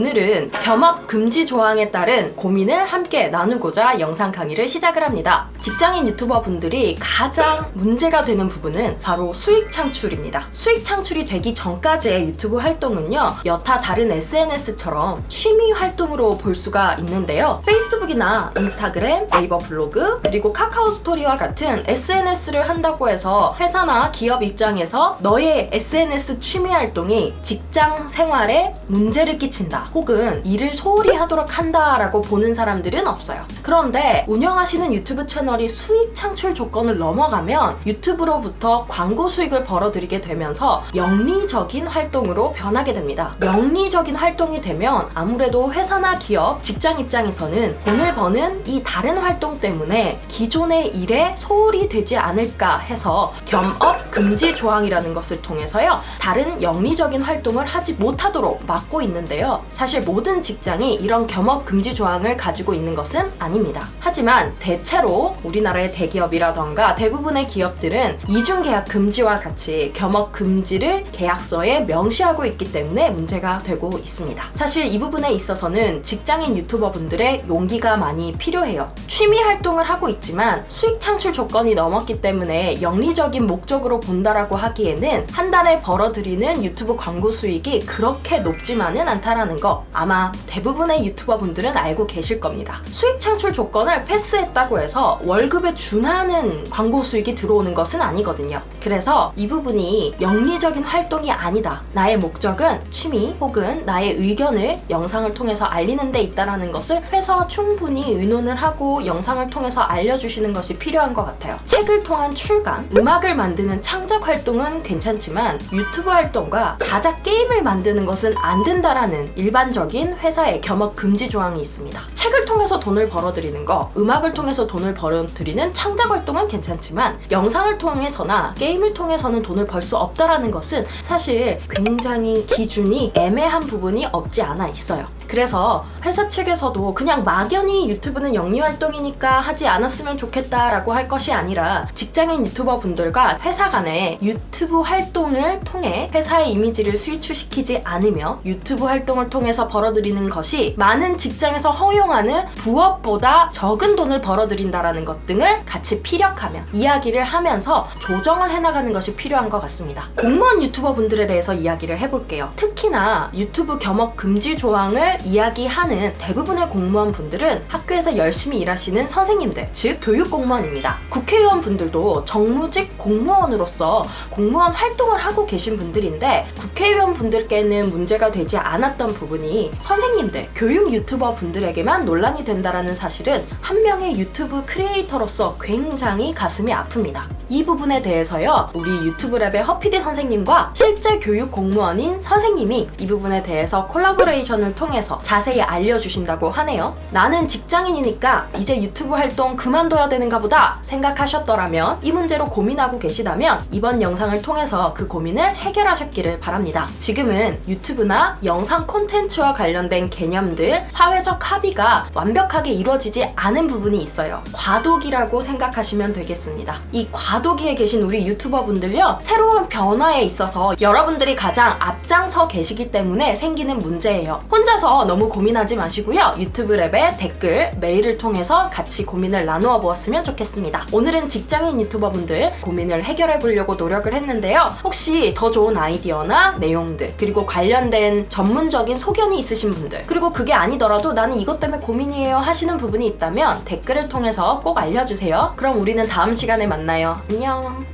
오늘은 겸업 금지 조항에 따른 고민을 함께 나누고자 영상 강의를 시작을 합니다. 직장인 유튜버 분들이 가장 문제가 되는 부분은 바로 수익 창출입니다. 수익 창출이 되기 전까지의 유튜브 활동은요, 여타 다른 SNS처럼 취미 활동으로 볼 수가 있는데요. 페이스북이나 인스타그램, 네이버 블로그, 그리고 카카오 스토리와 같은 SNS를 한다고 해서 회사나 기업 입장에서 너의 SNS 취미 활동이 직장 생활에 문제를 끼친다. 혹은 일을 소홀히 하도록 한다라고 보는 사람들은 없어요. 그런데 운영하시는 유튜브 채널이 수익 창출 조건을 넘어가면 유튜브로부터 광고 수익을 벌어들이게 되면서 영리적인 활동으로 변하게 됩니다. 영리적인 활동이 되면 아무래도 회사나 기업, 직장 입장에서는 돈을 버는 이 다른 활동 때문에 기존의 일에 소홀히 되지 않을까 해서 겸업 금지 조항이라는 것을 통해서요. 다른 영리적인 활동을 하지 못하도록 막고 있는데요. 사실 모든 직장이 이런 겸업 금지 조항을 가지고 있는 것은 아닙니다. 하지만 대체로 우리나라의 대기업이라던가 대부분의 기업들은 이중계약 금지와 같이 겸업 금지를 계약서에 명시하고 있기 때문에 문제가 되고 있습니다. 사실 이 부분에 있어서는 직장인 유튜버 분들의 용기가 많이 필요해요. 취미 활동을 하고 있지만 수익 창출 조건이 넘었기 때문에 영리적인 목적으로 본다라고 하기에는 한 달에 벌어들이는 유튜브 광고 수익이 그렇게 높지만은 않다라는 거 아마 대부분의 유튜버 분들은 알고 계실 겁니다. 수익 창출 조건을 패스했다고 해서 월급에 준하는 광고 수익이 들어오는 것은 아니거든요. 그래서 이 부분이 영리적인 활동이 아니다. 나의 목적은 취미 혹은 나의 의견을 영상을 통해서 알리는 데 있다라는 것을 회사와 충분히 의논을 하고 영상을 통해서 알려주시는 것이 필요한 것 같아요. 책을 통한 출간, 음악을 만드는 창작 활동은 괜찮지만 유튜브 활동과 자작 게임을 만드는 것은 안 된다라는 일 반적인 회사의 겸업 금지 조항이 있습니다. 책을 통해서 돈을 벌어들이는 거, 음악을 통해서 돈을 벌어들이는 창작 활동은 괜찮지만 영상을 통해서나 게임을 통해서는 돈을 벌 수 없다라는 것은 사실 굉장히 기준이 애매한 부분이 없지 않아 있어요. 그래서 회사 측에서도 그냥 막연히 유튜브는 영리 활동이니까 하지 않았으면 좋겠다라고 할 것이 아니라 직장인 유튜버 분들과 회사 간의 유튜브 활동을 통해 회사의 이미지를 수출시키지 않으며 유튜브 활동을 통해 서 벌어들이는 것이 많은 직장에서 허용하는 부업보다 적은 돈을 벌어들인다라는 것 등을 같이 피력하면 이야기를 하면서 조정을 해나가는 것이 필요한 것 같습니다. 공무원 유튜버 분들에 대해서 이야기를 해볼게요. 특히나 유튜브 겸업 금지 조항을 이야기하는 대부분의 공무원 분들은 학교에서 열심히 일하시는 선생님들, 즉 교육 공무원입니다. 국회의원 분들도 정무직 공무원으로서 공무원 활동을 하고 계신 분들인데 국회의원 분들께는 문제가 되지 않았던 부분 이 선생님들, 교육 유튜버 분들에게만 논란이 된다라는 사실은 한 명의 유튜브 크리에이터로서 굉장히 가슴이 아픕니다. 이 부분에 대해서요, 우리 유튜브 랩의 허피디 선생님과 실제 교육 공무원인 선생님이 이 부분에 대해서 콜라보레이션을 통해서 자세히 알려주신다고 하네요. 나는 직장인이니까 이제 유튜브 활동 그만둬야 되는가 보다 생각하셨더라면 이 문제로 고민하고 계시다면 이번 영상을 통해서 그 고민을 해결하셨기를 바랍니다. 지금은 유튜브나 영상 콘텐츠와 관련된 개념들, 사회적 합의가 완벽하게 이루어지지 않은 부분이 있어요. 과도기라고 생각하시면 되겠습니다. 이 과도기에 계신 우리 유튜버 분들요, 새로운 변화에 있어서 여러분들이 가장 앞장서 계시기 때문에 생기는 문제예요. 혼자서 너무 고민하지 마시고요. 유튜브 랩에 댓글, 메일을 통해서 같이 고민을 나누어 보았으면 좋겠습니다. 오늘은 직장인 유튜버 분들 고민을 해결해 보려고 노력을 했는데요. 혹시 더 좋은 아이디어나 내용들, 그리고 관련된 전문적인 소견이 있으신 분들, 그리고 그게 아니더라도 나는 이것 때문에 고민이에요 하시는 부분이 있다면 댓글을 통해서 꼭 알려주세요. 그럼 우리는 다음 시간에 만나요. 안녕.